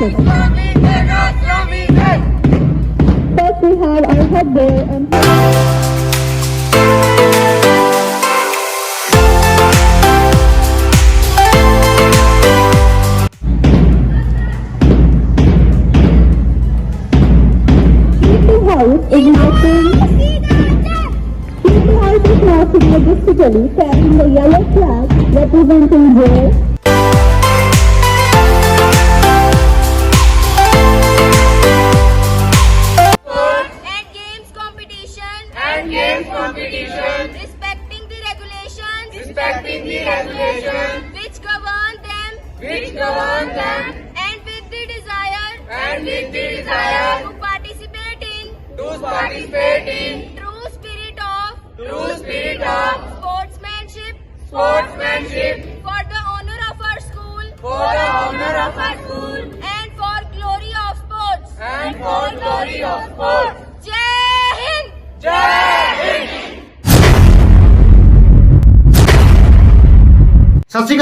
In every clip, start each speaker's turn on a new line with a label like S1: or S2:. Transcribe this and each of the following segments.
S1: market. First we have our head there and House is located. House is
S2: located logistically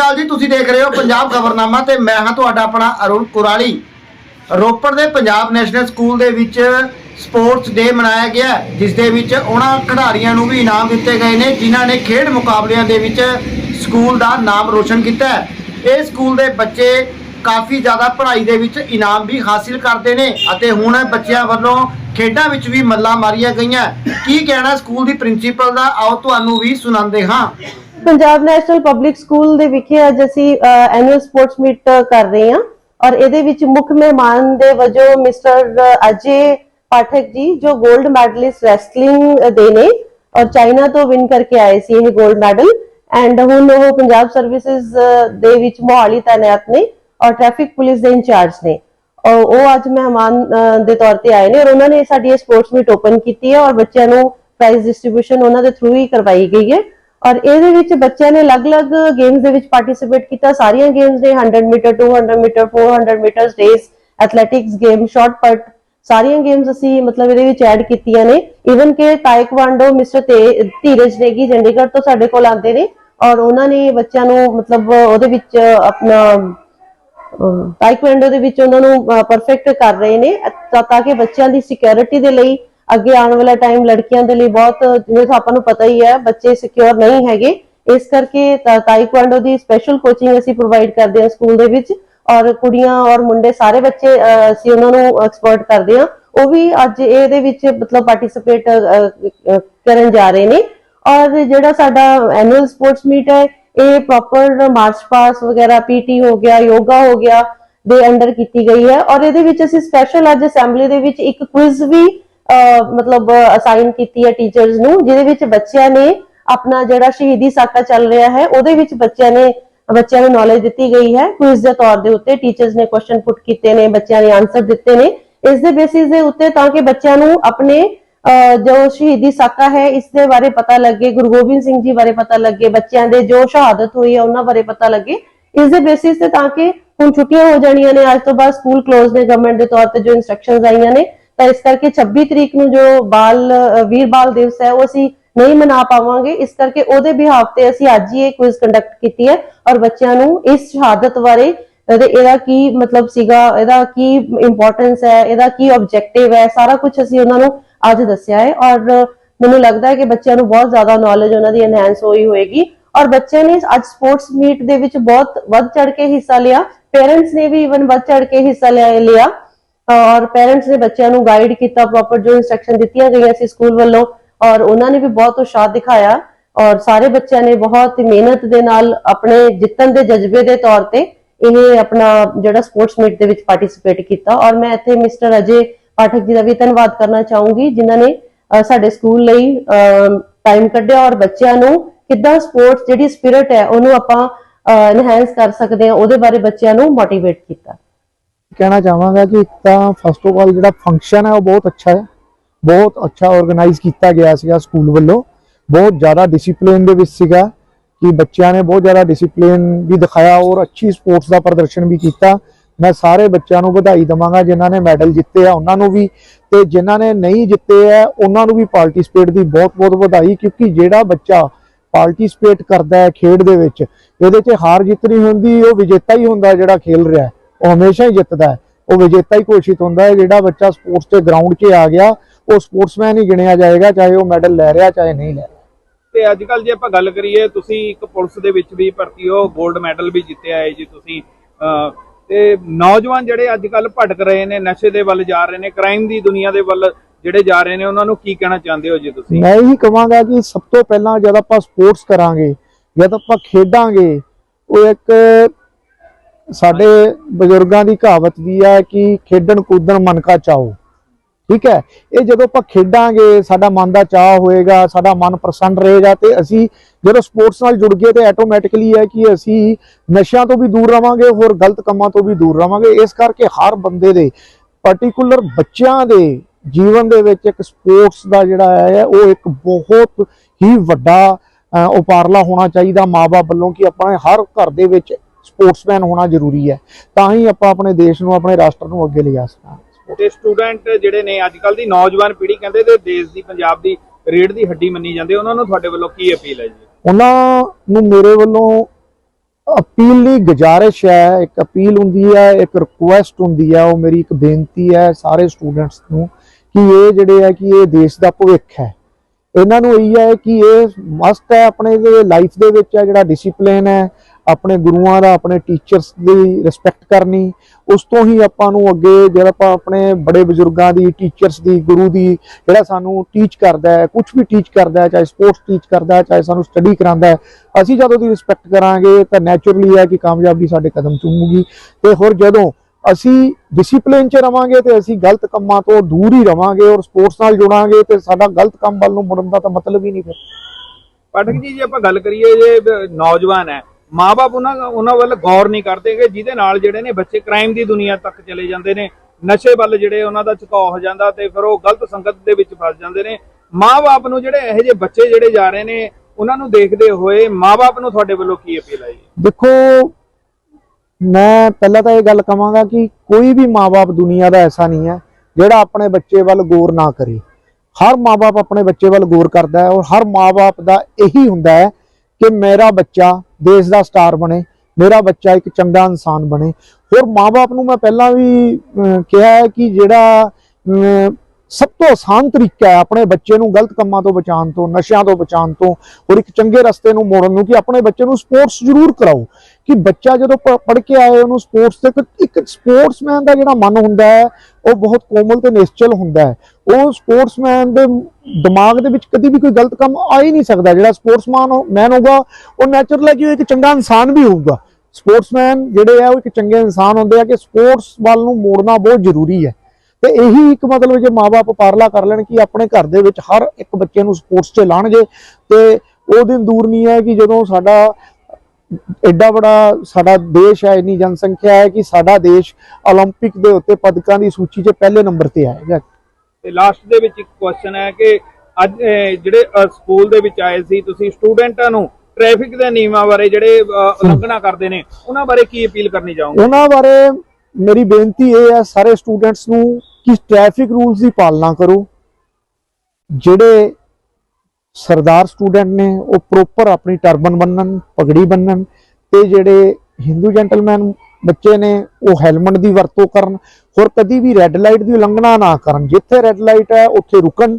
S2: ਅਕਾਲ ਜੀ, ਤੁਸੀਂ ਦੇਖ ਰਹੇ ਹੋ ਪੰਜਾਬ ਖਬਰਨਾਮਾ ਤੇ ਮੈਂ ਹਾਂ ਤੁਹਾਡਾ ਆਪਣਾ ਅਰੁਣ ਕੁਰਾਲੀ। ਰੋਪੜ ਦੇ ਪੰਜਾਬ ਨੈਸ਼ਨਲ ਸਕੂਲ ਦੇ ਵਿੱਚ ਸਪੋਰਟਸ ਡੇ ਮਨਾਇਆ ਗਿਆ ਜਿਸ ਦੇ ਵਿੱਚ ਉਹਨਾਂ ਖਿਡਾਰੀਆਂ ਨੂੰ ਵੀ ਇਨਾਮ ਦਿੱਤੇ ਗਏ ਨੇ, ਜਿਨ੍ਹਾਂ ਨੇ ਖੇਡ ਮੁਕਾਬਲਿਆਂ ਦੇ ਵਿੱਚ ਸਕੂਲ ਦਾ ਨਾਮ ਰੋਸ਼ਨ ਕੀਤਾ ਹੈ। ਇਹ ਸਕੂਲ ਦੇ ਬੱਚੇ ਕਾਫੀ ਜ਼ਿਆਦਾ ਪੜ੍ਹਾਈ ਦੇ ਵਿੱਚ ਇਨਾਮ ਵੀ ਹਾਸਿਲ ਕਰਦੇ ਨੇ ਅਤੇ ਹੁਣ ਬੱਚਿਆਂ ਵੱਲੋਂ ਖੇਡਾਂ ਵਿੱਚ ਵੀ ਮੱਲਾਂ ਮਾਰੀਆਂ ਗਈਆਂ। ਕੀ ਕਹਿਣਾ ਸਕੂਲ ਦੀ ਪ੍ਰਿੰਸੀਪਲ ਦਾ? ਆਓ ਤੁਹਾਨੂੰ ਵੀ ਸੁਣਾਉਂਦੇ ਹਾਂ।
S3: ਪੰਜਾਬ ਨੈਸ਼ਨਲ ਪਬਲਿਕ ਸਕੂਲ ਦੇ ਵਿਖੇ ਅੱਜ ਅਸੀਂ ਐਨੂਅਲ ਸਪੋਰਟਸ ਮੀਟ ਕਰ ਰਹੇ ਹਾਂ ਔਰ ਇਹਦੇ ਵਿੱਚ ਮੁੱਖ ਮਹਿਮਾਨ ਦੇ ਵਜੋਂ ਮਿਸਟਰ ਅਜੇ ਪਾਠਕ ਜੀ ਜੋ 골ਡ ਮੈਡਲਿਸਟ ਰੈਸਲਿੰਗ ਦੇ ਨੇ ਔਰ ਚਾਈਨਾ ਤੋਂ ਵਿਨ ਕਰਕੇ ਆਏ ਸੀ ਇਹ 골ਡ ਮੈਡਲ ਐਂਡ ਹੁਣ ਉਹ ਪੰਜਾਬ ਸਰਵਿਸਿਜ਼ ਦੇ ਵਿੱਚ ਮੋਹਾਲੀ ਤਾਇਨਾਤ ਨੇ ਔਰ ਟ੍ਰੈਫਿਕ ਪੁਲਿਸ ਦੇ ਇੰਚਾਰਜ ਨੇ। ਔਰ ਉਹ ਅੱਜ ਮਹਿਮਾਨ ਦੇ ਤੌਰ ਤੇ ਆਏ ਨੇ ਔਰ ਉਹਨਾਂ ਨੇ ਸਾਡੀ ਇਹ ਸਪੋਰਟਸ ਮੀਟ ਓਪਨ ਕੀਤੀ ਹੈ ਔਰ ਬੱਚਿਆਂ ਨੂੰ ਪ੍ਰਾਈਜ਼ ਡਿਸਟ੍ਰੀਬਿਊਸ਼ਨ ਉਹਨਾਂ ਦੇ ਥਰੂ ਹੀ ਕਰਵਾਈ ਗਈ ਹੈ। ਔਰ ਇਹਦੇ ਵਿੱਚ ਬੱਚਿਆਂ ਨੇ ਅਲੱਗ-ਅਲੱਗ ਗੇਮਸ ਦੇ ਵਿੱਚ ਪਾਰਟਿਸਿਪੇਟ ਕੀਤਾ। ਸਾਰੀਆਂ ਗੇਮਸ ਨੇ 100 metre 200 metre 400 metre race athletics game shot put ਸਾਰੀਆਂ ਗੇਮਸ ਅਸੀਂ ਮਤਲਬ ਇਹਦੇ ਵਿੱਚ ਐਡ ਕੀਤੀਆਂ ਨੇ। ਇਵਨ ਕਿ ਤਾਇਕਵਾਂਡੋ ਮਿਸਟਰ ਧੀਰਜ ਨੇਗੀ, ਚੰਡੀਗੜ੍ਹ ਤੋਂ ਸਾਡੇ ਕੋਲ ਆਉਂਦੇ ਨੇ। ਔਰ ਉਹਨਾਂ ਨੇ ਬੱਚਿਆਂ ਨੂੰ ਮਤਲਬ ਉਹਦੇ ਵਿੱਚ ਆਪਣਾ ਤਾਈਕਵਾਂਡੋ ਦੇ ਵਿੱਚ ਉਹਨਾਂ ਨੂੰ ਪਰਫੈਕਟ ਕਰ ਰਹੇ ਨੇ। ਤਾਂ ਤਾਂ ਕਿ ਬੱਚਿਆਂ ਦੀ ਸਿਕਿਉਰਿਟੀ ਦੇ ਲਈ ਅੱਗੇ ਆਉਣ ਵਾਲਾ ਟਾਈਮ ਲੜਕੀਆਂ ਦੇ ਲਈ ਬਹੁਤ ਜਿਵੇਂ ਆਪਾਂ ਨੂੰ ਪਤਾ ਹੀ ਹੈ, ਬੱਚੇ ਸਿਕਿਉਰ ਨਹੀਂ ਹੈਗੇ। ਇਸ ਕਰਕੇ ਤਾਈਕਵਾਂਡੋ ਦੀ ਸਪੈਸ਼ਲ ਕੋਚਿੰਗ ਅਸੀਂ ਪ੍ਰੋਵਾਈਡ ਕਰਦੇ ਹਾਂ ਸਕੂਲ ਦੇ ਵਿੱਚ। ਔਰ ਕੁੜੀਆਂ ਔਰ ਮੁੰਡੇ ਸਾਰੇ ਬੱਚੇ ਅਸੀਂ ਉਹਨਾਂ ਨੂੰ ਐਕਸਪਰਟ ਕਰਦੇ ਹਾਂ। ਉਹ ਵੀ ਅੱਜ ਇਹਦੇ ਵਿੱਚ ਮਤਲਬ ਪਾਰਟਿਸਿਪੇਟ ਕਰਨ ਜਾ ਰਹੇ ਨੇ। ਔਰ ਜਿਹੜਾ ਸਾਡਾ ਐਨੂਅਲ ਸਪੋਰਟਸ ਮੀਟ ਹੈ, ਇਹ ਪ੍ਰੋਪਰ ਮਾਰਚ ਪਾਸ ਵਗੈਰਾ ਪੀਟੀ ਹੋ ਗਿਆ ਯੋਗਾ ਹੋ ਗਿਆ ਦੇ ਅੰਡਰ ਕੀਤੀ ਗਈ ਹੈ। ਔਰ ਇਹਦੇ ਵਿੱਚ ਅਸੀਂ ਸਪੈਸ਼ਲ ਅੱਜ ਅਸੈਂਬਲੀ ਦੇ ਵਿੱਚ ਇੱਕ ਕੁਇਜ਼ ਵੀ ਮਤਲਬ ਅਸਾਈਨ ਕੀਤੀ ਹੈ ਟੀਚਰਸ ਨੂੰ ਜਿਹਦੇ ਵਿੱਚ ਬੱਚਿਆਂ ਨੇ ਆਪਣਾ ਜਿਹੜਾ ਸ਼ਹੀਦੀ ਸਾਕਾ ਚੱਲ ਰਿਹਾ ਹੈ ਉਹਦੇ ਵਿੱਚ ਬੱਚਿਆਂ ਨੇ ਬੱਚਿਆਂ ਨੂੰ ਨੌਲੇਜ ਦਿੱਤੀ ਗਈ ਹੈ। ਕੁਇਜ਼ ਦੇ ਤੌਰ ਦੇ ਉੱਤੇ ਟੀਚਰਸ ਨੇ ਕੁਐਸਚਨ ਪੁੱਟ ਕੀਤੇ ਨੇ ਬੱਚਿਆਂ ਨੇ ਆਨਸਰ ਦਿੱਤੇ ਨੇ। ਇਸ ਦੇ ਬੇਸਿਸ ਦੇ ਉੱਤੇ ਤਾਂ ਕਿ ਬੱਚਿਆਂ ਨੂੰ ਆਪਣੇ ਅਹ, ਜੋ ਸ਼ਹੀਦੀ ਸਾਕਾ ਹੈ ਇਸ ਦੇ ਬਾਰੇ ਪਤਾ ਲੱਗੇ ਗੁਰੂ ਗੋਬਿੰਦ ਸਿੰਘ ਜੀ ਬਾਰੇ ਪਤਾ ਲੱਗੇ ਬੱਚਿਆਂ ਦੇ ਜੋ ਸ਼ਹਾਦਤ ਹੋਈ ਹੈ ਉਹਨਾਂ ਬਾਰੇ ਪਤਾ ਲੱਗੇ। ਇਸ ਦੇ ਬੇਸਿਸ ਤੇ ਤਾਂ ਕਿ ਹੁਣ ਛੁੱਟੀਆਂ ਹੋ ਜਾਣੀਆਂ ਨੇ ਅੱਜ ਤੋਂ ਬਾਅਦ ਸਕੂਲ ਕਲੋਜ਼ ਨੇ ਗਵਰਨਮੈਂਟ ਦੇ ਤੌਰ ਤੇ ਜੋ ਇਨਸਟਰਕਸ਼ਨਸ ਆਈਆਂ ਨੇ। ਤਾਂ ਇਸ ਕਰਕੇ 26 ਤਰੀਕ ਨੂੰ ਜੋ ਬਾਲ ਵੀਰ ਬਾਲ ਦਿਵਸ ਹੈ, ਉਹ ਅਸੀਂ ਨਹੀਂ ਮਨਾ ਪਾਵਾਂਗੇ। ਇਸ ਕਰਕੇ ਉਹਦੇ ਬਿਹਾਫ ਤੇ ਅਸੀਂ ਅੱਜ ਹੀ ਇਹ ਕੁਇਜ਼ ਕੰਡਕਟ ਕੀਤੀ ਹੈ ਔਰ ਬੱਚਿਆਂ ਨੂੰ ਇਸ ਸ਼ਹਾਦਤ ਬਾਰੇ ਇਹਦੇ- ਇਹਦਾ ਕੀ ਮਤਲਬ ਸੀਗਾ, ਇਹਦਾ ਕੀ ਇੰਪੋਰਟੈਂਸ ਹੈ, ਇਹਦਾ ਕੀ ਆਬਜੈਕਟਿਵ ਹੈ, ਸਾਰਾ ਕੁਝ ਅਸੀਂ ਉਹਨਾਂ ਨੂੰ ਅੱਜ ਦੱਸਿਆ ਹੈ ਔਰ ਮੈਨੂੰ ਲੱਗਦਾ ਹੈ ਕਿ ਬੱਚਿਆਂ ਨੂੰ ਬਹੁਤ ਜ਼ਿਆਦਾ ਨੌਲੇਜ ਉਹਨਾਂ ਦੀ ਐਨਹਾਂਸ ਹੋਈ ਹੋਏਗੀ ਔਰ ਬੱਚਿਆਂ ਨੇ ਅੱਜ ਸਪੋਰਟਸ ਮੀਟ ਦੇ ਵਿੱਚ ਬਹੁਤ ਵੱਧ ਚੜ ਕੇ ਹਿੱਸਾ ਲਿਆ। ਪੇਰੈਂਟਸ ਨੇ ਵੀ ਇਵਨ ਵੱਧ ਚੜ ਕੇ ਹਿੱਸਾ ਲਿਆ ਲਿਆ। ਔਰ ਪੇਰੈਂਟਸ ਨੇ ਬੱਚਿਆਂ ਨੂੰ ਗਾਈਡ ਕੀਤਾ ਪ੍ਰੋਪਰ ਜੋ ਇਨਸਟਰਕਸ਼ਨ ਦਿੱਤੀਆਂ ਗਈਆਂ ਸੀ ਸਕੂਲ ਵੱਲੋਂ, ਔਰ ਉਹਨਾਂ ਨੇ ਵੀ ਬਹੁਤ ਉਤਸ਼ਾਹ ਦਿਖਾਇਆ, ਔਰ ਸਾਰੇ ਬੱਚਿਆਂ ਨੇ ਬਹੁਤ ਮਿਹਨਤ ਦੇ ਨਾਲ ਆਪਣੇ ਜਿੱਤਣ ਦੇ ਜਜ਼ਬੇ ਦੇ ਤੌਰ ਤੇ ਇਹ ਆਪਣਾ ਜਿਹੜਾ ਸਪੋਰਟਸ ਮੀਟ ਦੇ ਵਿੱਚ ਪਾਰਟਿਸਿਪੇਟ ਕੀਤਾ। ਔਰ ਮੈਂ ਇੱਥੇ ਮਿਸਟਰ ਅਜੇ ਪਾਠਕ ਜੀ ਦਾ ਵੀ ਧੰਨਵਾਦ ਕਰਨਾ ਚਾਹੂੰਗੀ, ਜਿਨ੍ਹਾਂ ਨੇ ਸਾਡੇ ਸਕੂਲ ਲਈ ਟਾਈਮ ਕੱਢਿਆ ਔਰ ਬੱਚਿਆਂ ਨੂੰ ਕਿੱਦਾਂ ਸਪੋਰਟਸ ਜਿਹੜੀ ਸਪਿਰਿਟ ਹੈ, ਉਹਨੂੰ ਆਪਾਂ ਐਨਹਾਂਸ ਕਰ ਸਕਦੇ ਹਾਂ, ਉਹਦੇ ਬਾਰੇ ਬੱਚਿਆਂ ਨੂੰ ਮੋਟੀਵੇਟ ਕੀਤਾ।
S4: ਕਹਿਣਾ ਚਾਹਾਂਗਾ ਕਿ ਇੱਕ ਤਾਂ ਫਸਟ ਆਫ ਆਲ ਜਿਹੜਾ ਫੰਕਸ਼ਨ ਹੈ ਉਹ ਬਹੁਤ ਅੱਛਾ ਹੈ। ਬਹੁਤ ਅੱਛਾ ਆਰਗੇਨਾਈਜ਼ ਕੀਤਾ ਗਿਆ ਸੀਗਾ ਸਕੂਲ ਵੱਲੋਂ। ਬਹੁਤ ਜ਼ਿਆਦਾ ਡਿਸਪਲਿਨ ਦੇ ਵਿੱਚ ਸੀਗਾ ਕਿ ਬੱਚਿਆਂ ਨੇ ਬਹੁਤ ਜ਼ਿਆਦਾ ਡਿਸਪਲਿਨ ਵੀ ਦਿਖਾਇਆ ਔਰ ਅੱਛੀ ਸਪੋਰਟਸ ਦਾ ਪ੍ਰਦਰਸ਼ਨ ਵੀ ਕੀਤਾ। ਮੈਂ ਸਾਰੇ ਬੱਚਿਆਂ ਨੂੰ ਵਧਾਈ ਦਵਾਂਗਾ ਜਿਨ੍ਹਾਂ ਨੇ ਮੈਡਲ ਜਿੱਤੇ ਆ, ਉਹਨਾਂ ਨੂੰ ਵੀ। ਤੇ ਜਿਨ੍ਹਾਂ ਨੇ ਨਹੀਂ ਜਿੱਤੇ ਆ, ਉਹਨਾਂ ਨੂੰ ਵੀ ਪਾਰਟਿਸਿਪੇਟ ਦੀ ਬਹੁਤ-ਬਹੁਤ ਵਧਾਈ ਕਿਉਂਕਿ ਜਿਹੜਾ ਬੱਚਾ ਪਾਰਟਿਸਿਪੇਟ ਕਰਦਾ ਹੈ ਖੇਡ ਦੇ ਵਿੱਚ, ਇਹਦੇ 'ਚ ਹਾਰ ਜਿੱਤ ਨਹੀਂ ਹੁੰਦੀ, ਉਹ ਵਿਜੇਤਾ ਹੀ ਹੁੰਦਾ ਜਿਹੜਾ ਖੇਲ ਰਿਹਾ ਹੈ। ਉਹ ਹਮੇਸ਼ਾ ਹੀ ਜਿੱਤਦਾ ਹੈ। ਉਹ ਵਿਜੇਤਾ ਹੀ ਘੋਸ਼ਿਤ ਹੁੰਦਾ ਹੈ ਜਿਹੜਾ ਬੱਚਾ ਸਪੋਰਟਸ ਦੇ ਗਰਾਊਂਡ 'ਚ ਆ ਗਿਆ ਉਹ ਸਪੋਰਟਸਮੈਨ ਹੀ ਗਿਣਿਆ ਜਾਏਗਾ ਚਾਹੇ ਉਹ ਮੈਡਲ ਲੈ ਰਿਹਾ ਚਾਹੇ ਨਹੀਂ ਲੈ ਰਿਹਾ।
S5: ਤੇ ਅੱਜ ਕੱਲ ਜੇ ਆਪਾਂ ਗੱਲ ਕਰੀਏ ਤੁਸੀਂ ਇੱਕ ਪੁਲਿਸ ਦੇ ਵਿੱਚ ਵੀ ਭਰਤੀ ਹੋ 골ਡ ਮੈਡਲ ਵੀ ਜਿੱਤਿਆ ਹੈ ਜੀ ਤੁਸੀਂ ਤੇ ਨੌਜਵਾਨ ਜਿਹੜੇ ਅੱਜ ਕੱਲ ਭਟਕ ਰਹੇ ਨੇ ਨਸ਼ੇ ਦੇ ਵੱਲ ਜਾ ਰਹੇ ਨੇ ਕ੍ਰਾਈਮ ਦੀ ਦੁਨੀਆ ਦੇ ਵੱਲ ਜਿਹੜੇ ਜਾ ਰਹੇ ਨੇ ਉਹਨਾਂ ਨੂੰ ਕੀ ਕਹਿਣਾ ਚਾਹੁੰਦੇ ਹੋ ਜੀ ਤੁਸੀਂ?
S4: ਮੈਂ ਇਹੀ ਕਹਾਂਗਾ ਕਿ ਸਭ ਤੋਂ ਪਹਿਲਾਂ ਜਦ ਆਪਾਂ ਸਪੋਰਟਸ ਕਰਾਂਗੇ ਜਦ ਆਪਾਂ ਖੇਡਾਂਗੇ ਉਹ ਇੱਕ ਸਾਡੇ ਬਜ਼ੁਰਗਾਂ ਦੀ ਕਹਾਵਤ ਵੀ ਹੈ ਕਿ ਖੇਡਣ ਕੂਦਣ ਮਨ ਕਾ ਚਾਹੋ ਠੀਕ ਹੈ? ਇਹ ਜਦੋਂ ਆਪਾਂ ਖੇਡਾਂਗੇ ਸਾਡਾ ਮਨ ਦਾ ਚਾਹ ਹੋਏਗਾ ਸਾਡਾ ਮਨ ਪ੍ਰਸੰਨ ਰਹੇਗਾ ਤੇ ਅਸੀਂ ਜਦੋਂ ਸਪੋਰਟਸ ਨਾਲ ਜੁੜ ਗਏ ਤੇ ਆਟੋਮੈਟਿਕਲੀ ਹੈ ਕਿ ਅਸੀਂ ਨਸ਼ਿਆਂ ਤੋਂ ਵੀ ਦੂਰ ਰਵਾਂਗੇ ਹੋਰ ਗਲਤ ਕੰਮਾਂ ਤੋਂ ਵੀ ਦੂਰ ਰਵਾਂਗੇ। ਇਸ ਕਰਕੇ ਹਰ ਬੰਦੇ ਦੇ ਪਾਰਟਿਕੂਲਰ ਬੱਚਿਆਂ ਦੇ ਜੀਵਨ ਦੇ ਵਿੱਚ ਇੱਕ ਸਪੋਰਟਸ ਦਾ ਜਿਹੜਾ ਹੈ ਉਹ ਇੱਕ ਬਹੁਤ ਹੀ ਵੱਡਾ ਅਹ, ਉਪਾਰਲਾ ਹੋਣਾ ਚਾਹੀਦਾ ਮਾਪੇ ਵੱਲੋਂ ਕਿ ਆਪਣੇ ਹਰ ਘਰ ਦੇ ਵਿੱਚ ਸਪੋਰਟਸਮੈਨ ਹੋਣਾ ਜ਼ਰੂਰੀ ਹੈ ਤਾਂ ਹੀ ਆਪਾਂ ਆਪਣੇ ਦੇਸ਼ ਨੂੰ ਆਪਣੇ ਰਾਸ਼ਟਰ ਨੂੰ ਅੱਗੇ ਲਿਜਾ ਸਕਾਂਗੇ
S5: ਤੇ ਸਟੂਡੈਂਟ ਜਿਹੜੇ ਨੇ ਅੱਜ ਕੱਲ ਦੀ ਨੌਜਵਾਨ ਪੀੜ੍ਹੀ ਕਹਿੰਦੇ ਤੇ ਦੇਸ਼ ਦੀ ਪੰਜਾਬ ਦੀ ਰੀੜ ਦੀ ਹੱਡੀ ਮੰਨੀ ਜਾਂਦੇ। ਉਹਨਾਂ ਨੂੰ ਤੁਹਾਡੇ ਵੱਲੋਂ ਕੀ ਅਪੀਲ ਹੈ ਜੀ?
S4: ਉਹਨਾਂ ਨੂੰ ਮੇਰੇ ਵੱਲੋਂ ਅਪੀਲ ਨਹੀਂ ਗੁਜ਼ਾਰਿਸ਼ ਹੈ। ਇੱਕ ਅਪੀਲ ਹੁੰਦੀ ਹੈ ਇੱਕ ਰਿਕੁਐਸਟ ਹੁੰਦੀ ਹੈ। ਉਹ ਮੇਰੀ ਇੱਕ ਬੇਨਤੀ ਹੈ ਸਾਰੇ ਸਟੂਡੈਂਟਸ ਨੂੰ ਕਿ ਇਹ ਜਿਹੜੇ ਹੈ ਕਿ ਇਹ ਦੇਸ਼ ਦਾ ਭਵਿੱਖ ਹੈ। ਇਹਨਾਂ ਨੂੰ ਇਹ ਹੈ ਕਿ ਇਹ ਮਸਟ ਹੈ ਆਪਣੇ ਲਾਈਫ ਦੇ ਵਿੱਚ ਹੈ ਜਿਹੜਾ ਡਿਸਪਲਿਨ ਹੈ ਆਪਣੇ ਗੁਰੂਆਂ ਦਾ, ਆਪਣੇ ਟੀਚਰਸ ਦੀ ਰਿਸਪੈਕਟ ਕਰਨੀ, ਉਸ ਤੋਂ ਹੀ ਆਪਾਂ ਨੂੰ ਅੱਗੇ ਜਿਹੜਾ ਆਪਾਂ ਆਪਣੇ ਬੜੇ ਬਜ਼ੁਰਗਾਂ ਦੀ ਟੀਚਰਸ ਦੀ, ਗੁਰੂ ਦੀ ਜਿਹੜਾ ਸਾਨੂੰ ਟੀਚ ਕਰਦਾ ਹੈ ਕੁਝ ਵੀ ਟੀਚ ਕਰਦਾ ਹੈ, ਚਾਹੇ ਸਪੋਰਟਸ ਟੀਚ ਕਰਦਾ ਹੈ, ਚਾਹੇ ਸਾਨੂੰ ਸਟੱਡੀ ਕਰਾਉਂਦਾ ਹੈ, ਅਸੀਂ ਜਦੋਂ ਦੀ ਰਿਸਪੈਕਟ ਕਰਾਂਗੇ ਤਾਂ ਨੇਚਰਲੀ ਹੈ ਕਿ ਕਾਮਯਾਬੀ ਸਾਡੇ ਕਦਮ ਚੁੰਮੂਗੀ। ਤੇ ਹੋਰ ਜਦੋਂ ਅਸੀਂ ਡਿਸਪਲਿਨ 'ਚ ਰਵਾਂਗੇ ਤੇ ਅਸੀਂ ਗਲਤ ਕੰਮਾਂ ਤੋਂ ਦੂਰ ਹੀ ਰਵਾਂਗੇ ਔਰ ਸਪੋਰਟਸ ਨਾਲ ਜੁੜਾਂਗੇ ਤੇ ਸਾਡਾ ਗਲਤ ਕੰਮ ਵੱਲ ਨੂੰ ਮੁੜਨ ਦਾ ਤਾਂ ਮਤਲਬ ਹੀ ਨਹੀਂ ਫਿਰ।
S5: ਪਾਠਕ ਜੀ, ਜੇ ਆਪਾਂ ਗੱਲ ਕਰੀਏ, ਜੇ ਨੌਜਵਾਨ ਹੈ ਮਾਪੇ ਉਹਨਾਂ ਉਹਨਾਂ ਵੱਲ ਗੌਰ ਨਹੀਂ ਕਰਦੇ ਕਿ ਜਿਹਦੇ ਨਾਲ ਜਿਹੜੇ ਨੇ ਬੱਚੇ ਕ੍ਰਾਈਮ ਦੀ ਦੁਨੀਆ ਤੱਕ ਚਲੇ ਜਾਂਦੇ ਨੇ, ਨਸ਼ੇ ਵੱਲ ਜਿਹੜੇ ਉਹਨਾਂ ਦਾ ਝੁਕਾਅ ਹੋ ਜਾਂਦਾ ਤੇ ਫਿਰ ਉਹ ਗਲਤ ਸੰਗਤ ਦੇ ਵਿੱਚ ਫਸ ਜਾਂਦੇ ਨੇ। ਮਾਪੇ ਨੂੰ ਜਿਹੜੇ ਇਹੋ ਜਿਹੇ ਬੱਚੇ ਜਿਹੜੇ ਜਾ ਰਹੇ ਨੇ, ਉਹਨਾਂ ਨੂੰ ਦੇਖਦੇ ਹੋਏ ਮਾਪੇ ਨੂੰ ਤੁਹਾਡੇ ਵੱਲੋਂ ਕੀ ਅਪੀਲ ਹੈ ਜੀ?
S4: ਦੇਖੋ, ਮੈਂ ਪਹਿਲਾਂ ਤਾਂ ਇਹ ਗੱਲ ਕਵਾਂਗਾ ਕਿ ਕੋਈ ਵੀ ਮਾਪੇ ਦੁਨੀਆ ਦਾ ਐਸਾ ਨਹੀਂ ਹੈ ਜਿਹੜਾ ਆਪਣੇ ਬੱਚੇ ਵੱਲ ਗੌਰ ਨਾ ਕਰੇ। ਹਰ ਮਾਪੇ ਆਪਣੇ ਬੱਚੇ ਵੱਲ ਗੌਰ ਕਰਦਾ ਹੈ ਔਰ ਹਰ ਮਾਪੇ ਦਾ ਇਹੀ ਹੁੰਦਾ ਹੈ ਕਿ ਮੇਰਾ ਬੱਚਾ ਦੇਸ਼ ਦਾ ਸਟਾਰ ਬਣੇ, ਮੇਰਾ ਬੱਚਾ ਇੱਕ ਚੰਗਾ ਇਨਸਾਨ ਬਣੇ। ਹੋਰ ਮਾਪੇ ਨੂੰ ਮੈਂ ਪਹਿਲਾਂ ਵੀ ਕਿਹਾ ਹੈ ਕਿ ਜਿਹੜਾ ਸਭ ਤੋਂ ਆਸਾਨ ਤਰੀਕਾ ਹੈ ਆਪਣੇ ਬੱਚੇ ਨੂੰ ਗਲਤ ਕੰਮਾਂ ਤੋਂ ਬਚਾਉਣ ਤੋਂ, ਨਸ਼ਿਆਂ ਤੋਂ ਬਚਾਉਣ ਤੋਂ, ਔਰ ਇੱਕ ਚੰਗੇ ਰਸਤੇ ਨੂੰ ਮੋੜਨ ਨੂੰ, ਕਿ ਆਪਣੇ ਬੱਚੇ ਨੂੰ ਸਪੋਰਟਸ ਜ਼ਰੂਰ ਕਰਾਓ। ਕਿ ਬੱਚਾ ਜਦੋਂ ਪੜ੍ਹ ਕੇ ਆਏ, ਉਹਨੂੰ ਸਪੋਰਟਸ ਤੇ ਇੱਕ- ਇੱਕ ਸਪੋਰਟਸਮੈਨ ਦਾ ਜਿਹੜਾ ਮਨ ਹੁੰਦਾ ਹੈ, ਉਹ ਬਹੁਤ ਕੋਮਲ ਤੇ ਨਿਸ਼ਚਲ ਹੁੰਦਾ ਹੈ। ਉਹ ਸਪੋਰਟਸਮੈਨ ਦੇ ਦਿਮਾਗ ਦੇ ਵਿੱਚ ਕਦੀ ਵੀ ਕੋਈ ਗਲਤ ਕੰਮ ਆ ਹੀ ਨਹੀਂ ਸਕਦਾ ਜਿਹੜਾ ਸਪੋਰਟਸਮੈਨ ਮੈਨ ਹੋਊਗਾ ਉਹ ਨੈਚੁਰਲ ਹੈ ਕਿ ਉਹ ਇੱਕ ਚੰਗਾ ਇਨਸਾਨ ਵੀ ਹੋਊਗਾ ਸਪੋਰਟਸਮੈਨ ਜਿਹੜੇ ਆ ਉਹ ਇੱਕ ਚੰਗੇ ਇਨਸਾਨ ਹੁੰਦੇ ਆ ਕਿ ਸਪੋਰਟਸ ਵੱਲ ਨੂੰ ਮੋੜਨਾ ਬਹੁਤ ਜ਼ਰੂਰੀ ਹੈ ਤੇ ਇਹੀ ਇੱਕ ਮਤਲਬ ਜੇ ਮਾਪੇ ਪਾਰਲਾ ਕਰ ਲੈਣ ਕਿ ਆਪਣੇ ਘਰ ਦੇ ਵਿੱਚ ਹਰ ਇੱਕ ਬੱਚੇ ਨੂੰ ਸਪੋਰਟਸ 'ਚ ਲਾਣਗੇ ਤੇ ਉਹ ਦਿਨ ਦੂਰ ਨਹੀਂ ਹੈ ਕਿ ਜਦੋਂ ਸਾਡਾ ਐਡਾ ਬੜਾ ਸਾਡਾ ਦੇਸ਼ ਹੈ ਇੰਨੀ ਜਨਸੰਖਿਆ ਹੈ ਕਿ ਸਾਡਾ ਦੇਸ਼ 올림픽 ਦੇ ਉੱਤੇ ਪਦਕਾਂ ਦੀ ਸੂਚੀ 'ਚ ਪਹਿਲੇ ਨੰਬਰ ਤੇ ਆਏਗਾ
S5: ਤੇ ਲਾਸਟ ਦੇ ਵਿੱਚ ਇੱਕ ਕੁਐਸਚਨ ਹੈ ਕਿ ਅੱਜ ਜਿਹੜੇ ਸਕੂਲ ਦੇ ਵਿੱਚ ਆਏ ਸੀ ਤੁਸੀਂ ਸਟੂਡੈਂਟਾਂ ਨੂੰ ਟ੍ਰੈਫਿਕ ਦੇ ਨਿਯਮਾਂ ਬਾਰੇ ਜਿਹੜੇ ਉਲੰਘਣਾ ਕਰਦੇ ਨੇ ਉਹਨਾਂ ਬਾਰੇ ਕੀ ਅਪੀਲ ਕਰਨੀ ਚਾਹੋਗੇ?
S4: ਉਹਨਾਂ ਬਾਰੇ ਮੇਰੀ ਬੇਨਤੀ ਇਹ ਹੈ ਸਾਰੇ ਸਟੂਡੈਂਟਸ ਨੂੰ ਕਿ ਟ੍ਰੈਫਿਕ ਰੂਲਸ ਦੀ ਪਾਲਣਾ ਕਰੋ। ਜਿਹੜੇ ਸਰਦਾਰ ਸਟੂਡੈਂਟ ਨੇ ਉਹ ਪ੍ਰੋਪਰ ਆਪਣੀ ਟਰਬਨ ਬੰਨਣ ਪਗੜੀ ਬੰਨਣ ਤੇ ਜਿਹੜੇ ਹਿੰਦੂ ਜੈਂਟਲਮੈਨ ਬੱਚੇ ਨੇ ਉਹ ਹੈਲਮਟ ਦੀ ਵਰਤੋਂ ਕਰਨ, ਹੋਰ ਕਦੀ ਵੀ ਰੈੱਡ ਲਾਈਟ ਦੀ ਉਲੰਘਣਾ ਨਾ ਕਰਨ। ਜਿੱਥੇ ਰੈੱਡ ਲਾਈਟ ਹੈ, ਉੱਥੇ ਰੁਕਣ।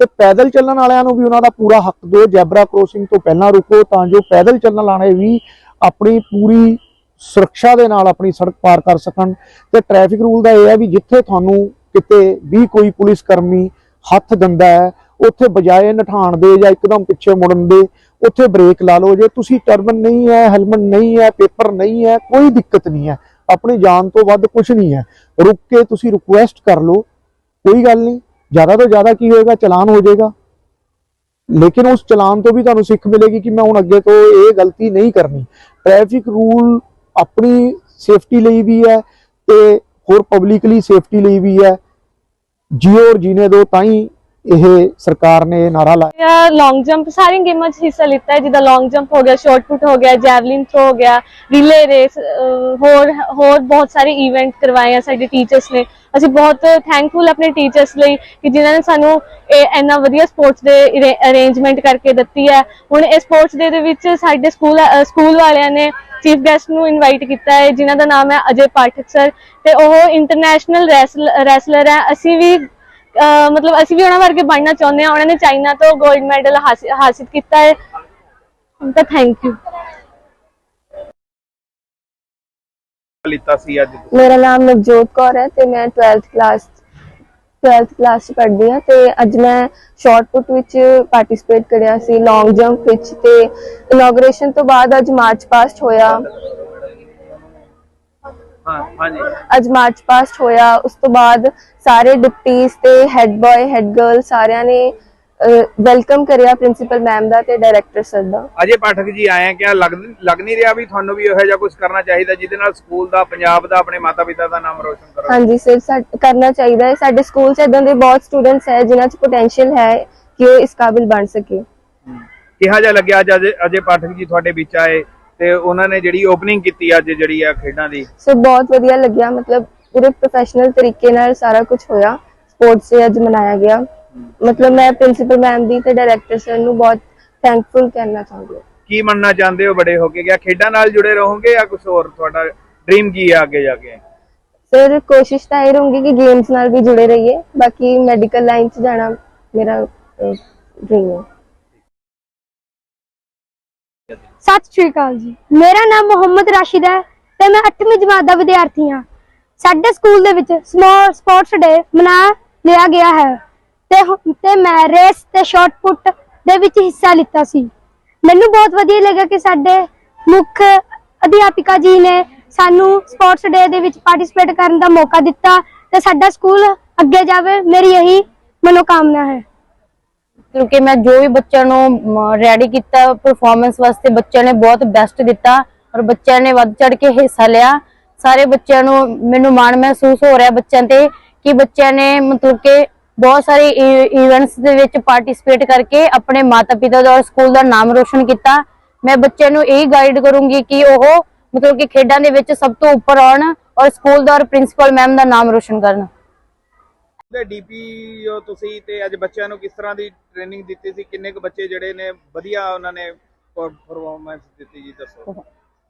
S4: ਤੇ ਪੈਦਲ ਚੱਲਣ ਵਾਲਿਆਂ ਨੂੰ ਵੀ ਉਹਨਾਂ ਦਾ ਪੂਰਾ ਹੱਕ ਦਿਓ। ਜੈਬਰਾ ਕ੍ਰੋਸਿੰਗ ਤੋਂ ਪਹਿਲਾਂ ਰੁਕੋ ਤਾਂ ਜੋ ਪੈਦਲ ਚੱਲਣ ਵਾਲੇ ਵੀ ਆਪਣੀ ਪੂਰੀ ਸੁਰੱਖਿਆ ਦੇ ਨਾਲ ਆਪਣੀ ਸੜਕ ਪਾਰ ਕਰ ਸਕਣ। ਤੇ ਟ੍ਰੈਫਿਕ ਰੂਲ ਦਾ ਇਹ ਹੈ ਵੀ ਜਿੱਥੇ ਤੁਹਾਨੂੰ ਕਿਤੇ ਵੀ ਕੋਈ ਪੁਲਿਸ ਕਰਮੀ ਹੱਥ ਦਿੰਦਾ ਹੈ, ਉੱਥੇ ਬਜਾਏ ਨਠਾਣ ਦੇ ਜਾਂ ਇੱਕਦਮ ਪਿੱਛੇ ਮੁੜਨ ਦੇ ਉੱਥੇ ਬ੍ਰੇਕ ਲਾ ਲਓ, ਜੇ ਤੁਸੀਂ ਟਰਬਨ ਨਹੀਂ ਹੈ ਹੈਲਮਟ ਨਹੀਂ ਹੈ ਪੇਪਰ ਨਹੀਂ ਹੈ, ਕੋਈ ਦਿੱਕਤ ਨਹੀਂ ਹੈ। ਆਪਣੀ ਜਾਨ ਤੋਂ ਵੱਧ ਕੁਝ ਨਹੀਂ ਹੈ। ਰੁਕ ਕੇ ਤੁਸੀਂ ਰਿਕੁਐਸਟ ਕਰ ਲਓ, ਕੋਈ ਗੱਲ ਨਹੀਂ। ਜ਼ਿਆਦਾ ਤੋਂ ਜ਼ਿਆਦਾ ਕੀ ਹੋਏਗਾ? ਚਲਾਨ ਹੋ ਜਾਏਗਾ। ਲੇਕਿਨ ਉਸ ਚਲਾਨ ਤੋਂ ਵੀ ਤੁਹਾਨੂੰ ਸਿੱਖ ਮਿਲੇਗੀ ਕਿ ਮੈਂ ਹੁਣ ਅੱਗੇ ਤੋਂ ਇਹ ਗਲਤੀ ਨਹੀਂ ਕਰਨੀ। ਟ੍ਰੈਫਿਕ ਰੂਲ ਆਪਣੀ ਸੇਫਟੀ ਲਈ ਵੀ ਹੈ ਤੇ ਹੋਰ ਪਬਲਿਕਲੀ ਸੇਫਟੀ ਲਈ ਵੀ ਹੈ। ਜੀਓ ਔਰ ਜੀਨੇ ਦੋ ਤਾਂ ਹੀ ਇਹ ਸਰਕਾਰ ਨੇ ਨਾਰਾ ਲਾਇਆ।
S6: ਲੌਂਗ ਜੰਪ ਸਾਰੀਆਂ ਗੇਮਾਂ 'ਚ ਹਿੱਸਾ ਲਿੱਤਾ ਹੈ, ਜਿੱਦਾਂ ਲੌਂਗ ਜੰਪ ਹੋ ਗਿਆ ਸ਼ਾਰਟ ਪੁੱਟ ਹੋ ਗਿਆ ਜੈਵਲਿਨ ਥਰੋ ਹੋ ਗਿਆ ਰਿਲੇ ਰੇਸ ਹੋਰ ਹੋਰ ਬਹੁਤ ਸਾਰੇ ਇਵੈਂਟ ਕਰਵਾਏ ਆ ਸਾਡੇ ਟੀਚਰਸ ਨੇ। ਅਸੀਂ ਬਹੁਤ ਥੈਂਕਫੁਲ ਆਪਣੇ ਟੀਚਰਸ ਲਈ ਕਿ ਜਿਨ੍ਹਾਂ ਨੇ ਸਾਨੂੰ ਇਹ ਇੰਨਾ ਵਧੀਆ ਸਪੋਰਟਸ ਦੇ ਅਰੇਂਜਮੈਂਟ ਕਰਕੇ ਦਿੱਤੀ ਹੈ। ਹੁਣ ਇਹ ਸਪੋਰਟਸ ਡੇ ਦੇ ਵਿੱਚ ਸਾਡੇ ਸਕੂਲ ਸਕੂਲ ਵਾਲਿਆਂ ਨੇ ਚੀਫ ਗੈਸਟ ਨੂੰ ਇਨਵਾਈਟ ਕੀਤਾ ਹੈ, ਜਿਨ੍ਹਾਂ ਦਾ ਨਾਮ ਹੈ ਅਜੇ ਪਾਠਕ ਸਰ ਤੇ ਉਹ ਇੰਟਰਨੈਸ਼ਨਲ ਰੈਸਲਰ ਹੈ। ਅਸੀਂ ਵੀ ਮਤਲਬ ਅਸੀਂ ਵੀ ਉਹਨਾਂ ਵਰਗੇ ਬਣਨਾ ਚਾਹੁੰਦੇ ਹਾਂ ਉਹਨਾਂ ਨੇ ਚਾਈਨਾ ਤੋਂ 골ਡ ਮੈਡਲ ਹਾਸਿਲ ਕੀਤਾ ਹੈ। ਤਾਂ ਥੈਂਕ ਯੂ
S5: ਲਿੱਤਾ ਸੀ ਅੱਜ। ਤੁਸੀਂ?
S7: ਮੇਰਾ ਨਾਮ ਨਵਜੋਤ ਕੌਰ ਹੈ ਤੇ ਮੈਂ 12th ਕਲਾਸ 12th ਕਲਾਸ ਚ ਪੜ੍ਹਦੀ ਹਾਂ ਤੇ ਅੱਜ ਮੈਂ ਸ਼ਾਰਟ ਪੁੱਟ ਵਿੱਚ ਪਾਰਟਿਸਿਪੇਟ ਕਰਿਆ ਸੀ ਲੌਂਗ ਜੰਪ ਵਿੱਚ ਤੇ ਇਨੋਗ੍ਰੇਸ਼ਨ ਤੋਂ ਬਾਅਦ ਅੱਜ ਮਾਰਚ ਪਾਸਟ ਹੋਇਆ। ਅੱਜ ਮਾਰਚ ਪਾਸਟ ਹੋਇਆ ਉਸ ਤੋਂ ਬਾਅਦ ਸਾਰੇ ਡਿਪਟੀਜ਼ ਤੇ ਹੈੱਡ ਬॉय ਹੈੱਡ ਗਰਲ ਸਾਰਿਆਂ ਨੇ ਵੈਲਕਮ ਕਰਿਆ ਪ੍ਰਿੰਸੀਪਲ ਮੈਮ ਦਾ ਤੇ ਡਾਇਰੈਕਟਰ ਸਰ ਦਾ।
S5: ਅਜੇ ਪਾਠਕ ਜੀ ਆਏ ਆ ਕਿਆ ਲੱਗ ਨਹੀਂ ਰਿਹਾ ਵੀ ਤੁਹਾਨੂੰ ਵੀ ਇਹੋ ਜਿਹਾ ਕੁਝ ਕਰਨਾ ਚਾਹੀਦਾ ਜਿਹਦੇ ਨਾਲ ਸਕੂਲ ਦਾ ਪੰਜਾਬ ਦਾ ਆਪਣੇ ਮਾਤਾ ਪਿਤਾ ਦਾ ਨਾਮ ਰੋਸ਼ਨ ਕਰੋ।
S7: ਹਾਂਜੀ ਸਰ ਕਰਨਾ ਚਾਹੀਦਾ ਹੈ। ਸਾਡੇ ਸਕੂਲ ਚ ਇਦਾਂ ਦੇ ਬਹੁਤ ਸਟੂਡੈਂਟਸ ਹੈ ਜਿਨ੍ਹਾਂ ਚ ਪੋਟੈਂਸ਼ੀਅਲ ਹੈ ਕਿ ਉਹ ਇਸ ਕਾਬਿਲ ਬਣ ਸਕੇ।
S5: ਕਿਹਾ ਜਾ ਲੱਗਿਆ ਅਜੇ ਅਜੇ ਪਾਠਕ ਜੀ ਤੁਹਾਡੇ ਵਿੱਚ ਆਏ। ਤੇ ਉਹਨਾਂ ਨੇ ਜਿਹੜੀ ਓਪਨਿੰਗ ਕੀਤੀ ਅੱਜ ਜਿਹੜੀ ਆ ਖੇਡਾਂ ਦੀ।
S7: ਸੋ ਬਹੁਤ ਵਧੀਆ ਲੱਗਿਆ ਮਤਲਬ ਪੂਰੇ ਪ੍ਰੋਫੈਸ਼ਨਲ ਤਰੀਕੇ ਨਾਲ ਸਾਰਾ ਕੁਝ ਹੋਇਆ। ਸਪੋਰਟਸ ਡੇ ਅੱਜ ਮਨਾਇਆ ਗਿਆ। ਮਤਲਬ ਮੈਂ ਪ੍ਰਿੰਸੀਪਲ ਮੈਮ ਦੀ ਤੇ ਡਾਇਰੈਕਟਰ ਸਰ ਨੂੰ ਬਹੁਤ ਥੈਂਕਫੁਲ ਕਹਿਣਾ ਚਾਹੁੰਦੀ ਹਾਂ।
S5: ਕੀ ਮੰਨਣਾ ਚਾਹੁੰਦੇ ਹੋ ਬੜੇ ਹੋ ਕੇ? ਕਿਆ ਖੇਡਾਂ ਨਾਲ ਜੁੜੇ ਰਹੋਗੇ ਜਾਂ ਕੁਝ ਹੋਰ? ਤੁਹਾਡਾ ਡ੍ਰੀਮ ਕੀ ਹੈ ਅੱਗੇ ਜਾ ਕੇ?
S7: ਸਰ ਕੋਸ਼ਿਸ਼ ਤਾਂ ਇਹ ਰਹੂੰਗੀ ਕਿ ਗੇਮਸ ਨਾਲ ਵੀ ਜੁੜੇ ਰਹੀਏ। ਬਾਕੀ ਮੈਡੀਕਲ ਲਾਈਨ 'ਚ ਜਾਣਾ ਮੇਰਾ ਡ੍ਰੀਮ ਹੈ।
S8: ਸਤਿ ਸ਼੍ਰੀ ਅਕਾਲ ਜੀ। ਮੇਰਾ ਨਾਮ ਮੁਹੰਮਦ ਰਾਸ਼ਿਦ ਹੈ ਤੇ ਮੈਂ 8ਵੀਂ ਜਮਾਤ ਦਾ ਵਿਦਿਆਰਥੀ ਹਾਂ। ਸਾਡੇ ਸਕੂਲ ਦੇ ਵਿੱਚ ਸਮਾਲ ਸਪੋਰਟਸ ਡੇ ਮਨਾ ਲਿਆ ਗਿਆ ਹੈ ਤੇ ਤੇ ਮੈਂ ਰੇਸ ਤੇ ਸ਼ਾਰਟ ਪੁੱਟ ਦੇ ਵਿੱਚ ਹਿੱਸਾ ਲਿੱਤਾ ਸੀ। ਮੈਨੂੰ ਬਹੁਤ ਵਧੀਆ ਲੱਗਾ ਕਿ ਸਾਡੇ ਮੁੱਖ ਅਧਿਆਪਿਕਾ ਜੀ ਨੇ ਸਾਨੂੰ ਸਪੋਰਟਸ ਡੇ ਦੇ ਵਿੱਚ ਪਾਰਟਿਸਿਪੇਟ ਕਰਨ ਦਾ ਮੌਕਾ ਦਿੱਤਾ ਤੇ ਸਾਡਾ ਸਕੂਲ ਅੱਗੇ ਜਾਵੇ। ਮੇਰੀ ਇਹੀ ਮਨੋਕਾਮਨਾ ਹੈ।
S9: ਕਿਉਂਕਿ ਮੈਂ ਜੋ ਵੀ ਬੱਚਿਆਂ ਨੂੰ ਰੈਡੀ ਕੀਤਾ ਪਰਫਾਰਮੈਂਸ ਵਾਸਤੇ ਬੱਚਿਆਂ ਨੇ ਬਹੁਤ ਬੈਸਟ ਦਿੱਤਾ ਔਰ ਬੱਚਿਆਂ ਨੇ ਵੱਧ ਚੜ ਕੇ ਹਿੱਸਾ ਲਿਆ। ਸਾਰੇ ਬੱਚਿਆਂ ਨੂੰ ਮੈਨੂੰ ਮਾਣ ਮਹਿਸੂਸ ਹੋ ਰਿਹਾ ਬੱਚਿਆਂ ਤੇ ਕਿ ਬੱਚਿਆਂ ਨੇ ਮਤਲਬ ਕਿ ਬਹੁਤ ਸਾਰੇ e, ਇਵੈਂਟਸ ਦੇ ਵਿੱਚ ਪਾਰਟਿਸਿਪੇਟ ਕਰਕੇ ਆਪਣੇ ਮਾਤਾ-ਪਿਤਾ ਦਾ ਔਰ ਸਕੂਲ ਦਾ ਨਾਮ ਰੋਸ਼ਨ ਕੀਤਾ। ਮੈਂ ਬੱਚਿਆਂ ਨੂੰ ਇਹ ਗਾਈਡ ਕਰੂੰਗੀ ਕਿ ਉਹ ਮਤਲਬ ਕਿ ਖੇਡਾਂ ਦੇ ਵਿੱਚ ਸਭ ਤੋਂ ਉੱਪਰ ਆਉਣ ਔਰ ਸਕੂਲ ਦਾ ਔਰ ਪ੍ਰਿੰਸੀਪਲ ਮੈਮ ਦਾ ਨਾਮ ਰੋਸ਼ਨ ਕਰਨ।
S5: ਤੇ ਡੀਪੀ ਤੁਸੀਂ ਤੇ ਅੱਜ ਬੱਚਿਆਂ ਨੂੰ ਕਿਸ ਤਰ੍ਹਾਂ ਦੀ ਟ੍ਰੇਨਿੰਗ ਦਿੱਤੀ ਸੀ? ਕਿੰਨੇ ਕੁ ਬੱਚੇ ਜਿਹੜੇ ਨੇ ਵਧੀਆ ਉਹਨਾਂ ਨੇ ਪਰਫਾਰਮੈਂਸ ਦਿੱਤੀ ਜੀ, ਦੱਸੋ।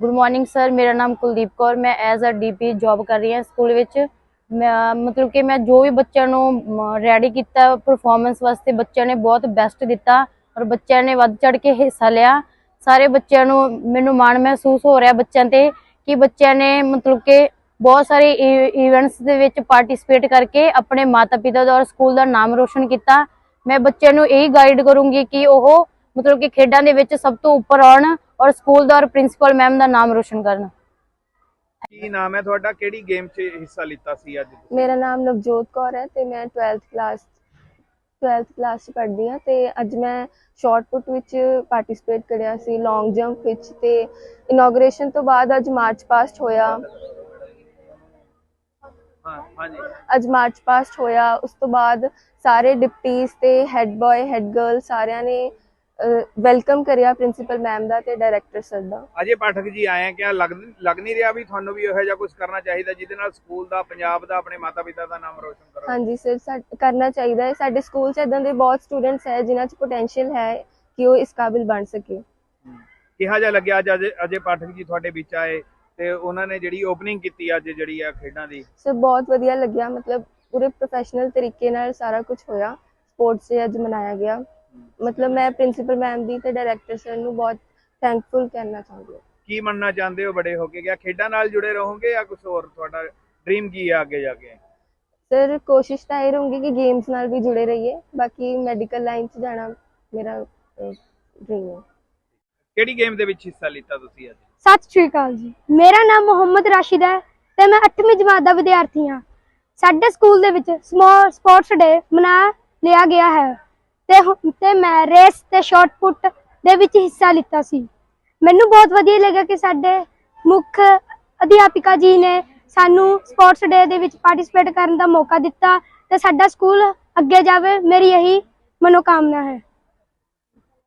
S9: ਗੁੱਡ ਮਾਰਨਿੰਗ ਸਰ ਮੇਰਾ ਨਾਮ ਕੁਲਦੀਪ ਕੌਰ, ਮੈਂ ਐਜ਼ ਅ ਡੀਪੀ ਜੌਬ ਕਰ ਰਹੀ ਹਾਂ ਸਕੂਲ ਵਿੱਚ। ਮੈਂ, ਮਤਲਬ ਕਿ ਮੈਂ ਜੋ ਵੀ ਬੱਚਿਆਂ ਨੂੰ ਰੈਡੀ ਕੀਤਾ ਪਰਫਾਰਮੈਂਸ ਵਾਸਤੇ, ਬੱਚਿਆਂ ਨੇ ਬਹੁਤ ਬੈਸਟ ਦਿੱਤਾ ਔਰ ਬੱਚਿਆਂ ਨੇ ਵੱਧ ਚੜ ਕੇ ਹਿੱਸਾ ਲਿਆ। ਸਾਰੇ ਬੱਚਿਆਂ ਨੂੰ ਮੈਨੂੰ ਮਾਣ ਮਹਿਸੂਸ ਹੋ ਰਿਹਾ ਬੱਚਿਆਂ ਤੇ ਕਿ ਬੱਚਿਆਂ ਨੇ ਮਤਲਬ ਕਿ ਬਹੁਤ ਸਾਰੇ ਇਵੈਂਟਸ ਦੇ ਵਿੱਚ ਪਾਰਟਿਸਿਪੇਟ ਕਰਕੇ ਆਪਣੇ ਮਾਤਾ-ਪਿਤਾ ਦਾ ਔਰ ਸਕੂਲ ਦਾ ਨਾਮ ਰੋਸ਼ਨ ਕੀਤਾ। ਮੈਂ ਬੱਚਿਆਂ ਨੂੰ ਇਹ ਗਾਈਡ ਕਰੂੰਗੀ ਕਿ ਉਹ ਮਤਲਬ ਕਿ ਖੇਡਾਂ ਦੇ ਵਿੱਚ ਸਭ ਤੋਂ ਉੱਪਰ ਆਉਣ ਔਰ ਸਕੂਲ ਦਾ ਔਰ ਪ੍ਰਿੰਸੀਪਲ ਮੈਮ ਦਾ ਨਾਮ ਰੋਸ਼ਨ ਕਰਨ।
S5: ਕੀ ਨਾਮ ਹੈ ਤੁਹਾਡਾ? ਕਿਹੜੀ ਗੇਮ 'ਚ ਹਿੱਸਾ ਲਿੱਤਾ ਸੀ ਅੱਜ?
S7: ਮੇਰਾ ਨਾਮ ਨਵਜੋਤ ਕੌਰ ਹੈ ਤੇ ਮੈਂ 12th ਕਲਾਸ 12th ਕਲਾਸ ਚ ਪੜ੍ਹਦੀ ਹਾਂ ਤੇ ਅੱਜ ਮੈਂ ਸ਼ਾਰਟ ਪੁੱਟ ਵਿੱਚ ਪਾਰਟਿਸਿਪੇਟ ਕਰਿਆ ਸੀ ਲੌਂਗ ਜੰਪ ਵਿੱਚ ਤੇ ਇਨੋਗ੍ਰੇਸ਼ਨ ਤੋਂ ਬਾਅਦ ਅੱਜ ਮਾਰਚ ਪਾਸਟ ਹੋਇਆ। ਅੱਜ ਮਾਰਚ ਪਾਸਟ ਹੋਇਆ ਉਸ ਤੋਂ ਬਾਅਦ ਸਾਰੇ ਡਿਪਟੀਜ਼ ਤੇ ਹੈੱਡ ਬॉय ਹੈੱਡ ਗਰਲ ਸਾਰਿਆਂ ਨੇ ਵੈਲਕਮ ਕਰਿਆ ਪ੍ਰਿੰਸੀਪਲ ਮੈਮ ਦਾ ਤੇ ਡਾਇਰੈਕਟਰ ਸਰ ਦਾ।
S5: ਅਜੇ ਪਾਠਕ ਜੀ ਆਏ ਆ ਕਿਆ ਲੱਗ ਲੱਗ ਨਹੀਂ ਰਿਹਾ ਵੀ ਤੁਹਾਨੂੰ ਵੀ ਇਹੋ ਜਿਹਾ ਕੁਝ ਕਰਨਾ ਚਾਹੀਦਾ ਜਿਹਦੇ ਨਾਲ ਸਕੂਲ ਦਾ ਪੰਜਾਬ ਦਾ ਆਪਣੇ ਮਾਤਾ ਪਿਤਾ ਦਾ ਨਾਮ ਰੋਸ਼ਨ ਕਰੋ।
S7: ਹਾਂਜੀ ਸਰ ਕਰਨਾ ਚਾਹੀਦਾ ਹੈ। ਸਾਡੇ ਸਕੂਲ 'ਚ ਇਦਾਂ ਦੇ ਬਹੁਤ ਸਟੂਡੈਂਟਸ ਹੈ ਜਿਨ੍ਹਾਂ 'ਚ ਪੋਟੈਂਸ਼ੀਅਲ ਹੈ ਕਿ ਉਹ ਇਸ ਕਾਬਿਲ ਬਣ ਸਕੇ।
S5: ਕਿਹਾ ਜਾ ਲੱਗਿਆ ਅਜੇ ਅਜੇ ਪਾਠਕ ਜੀ ਤੁਹਾਡੇ ਵਿੱਚ ਆਏ। ਤੇ ਉਹਨਾਂ ਨੇ ਜਿਹੜੀ ਓਪਨਿੰਗ ਕੀਤੀ ਅੱਜ ਜਿਹੜੀ ਆ ਖੇਡਾਂ ਦੀ।
S7: ਸਰ ਬਹੁਤ ਵਧੀਆ ਲੱਗਿਆ ਮਤਲਬ ਪੂਰੇ ਪ੍ਰੋਫੈਸ਼ਨਲ ਤਰੀਕੇ ਨਾਲ ਸਾਰਾ ਕੁਝ ਹੋਇਆ। ਸਪੋਰਟਸ ਡੇ ਅੱਜ ਮਨਾਇਆ ਗਿਆ। ਮਤਲਬ ਮੈਂ ਪ੍ਰਿੰਸੀਪਲ ਮੈਮ ਦੀ ਤੇ ਡਾਇਰੈਕਟਰ ਸਰ ਨੂੰ ਬਹੁਤ ਥੈਂਕਫੁਲ ਕਹਿਣਾ ਚਾਹੁੰਦੀ ਹਾਂ।
S5: ਕੀ ਮੰਨਣਾ ਚਾਹੁੰਦੇ ਹੋ ਬੜੇ ਹੋ ਕੇ? ਕਿਆ ਖੇਡਾਂ ਨਾਲ ਜੁੜੇ ਰਹੋਗੇ ਜਾਂ ਕੁਝ ਹੋਰ? ਤੁਹਾਡਾ ਡ੍ਰੀਮ ਕੀ ਹੈ ਅੱਗੇ ਜਾ ਕੇ?
S7: ਸਰ ਕੋਸ਼ਿਸ਼ ਤਾਂ ਇਹ ਰਹੂੰਗੀ ਕਿ ਗੇਮਸ ਨਾਲ ਵੀ ਜੁੜੇ ਰਹੀਏ। ਬਾਕੀ ਮੈਡੀਕਲ ਲਾਈਨ 'ਚ ਜਾਣਾ ਮੇਰਾ ਡ੍ਰੀਮ ਹੈ।
S5: ਕਿਹੜੀ ਗੇਮ ਦੇ ਵਿੱਚ ਹਿੱਸਾ ਲਿੱਤਾ ਤੁਸੀਂ ਅੱਜ?
S8: ਸਤਿ ਸ਼੍ਰੀ ਅਕਾਲ ਜੀ। ਮੇਰਾ ਨਾਮ ਮੁਹੰਮਦ ਰਾਸ਼ਿਦ ਹੈ ਤੇ ਮੈਂ 8ਵੀਂ ਜਮਾਤ ਦਾ ਵਿਦਿਆਰਥੀ ਹਾਂ। ਸਾਡੇ ਸਕੂਲ ਦੇ ਵਿੱਚ ਸਮਾਲ ਸਪੋਰਟਸ ਡੇ ਮਨਾ ਲਿਆ ਗਿਆ ਹੈ ਤੇ ਤੇ ਮੈਂ ਰੇਸ ਤੇ ਸ਼ਾਰਟ ਪੁੱਟ ਦੇ ਵਿੱਚ ਹਿੱਸਾ ਲਿੱਤਾ ਸੀ। ਮੈਨੂੰ ਬਹੁਤ ਵਧੀਆ ਲੱਗਾ ਕਿ ਸਾਡੇ ਮੁੱਖ ਅਧਿਆਪਿਕਾ ਜੀ ਨੇ ਸਾਨੂੰ ਸਪੋਰਟਸ ਡੇ ਦੇ ਵਿੱਚ ਪਾਰਟਿਸਿਪੇਟ ਕਰਨ ਦਾ ਮੌਕਾ ਦਿੱਤਾ ਤੇ ਸਾਡਾ ਸਕੂਲ ਅੱਗੇ ਜਾਵੇ। ਮੇਰੀ ਇਹੀ ਮਨੋਕਾਮਨਾ ਹੈ।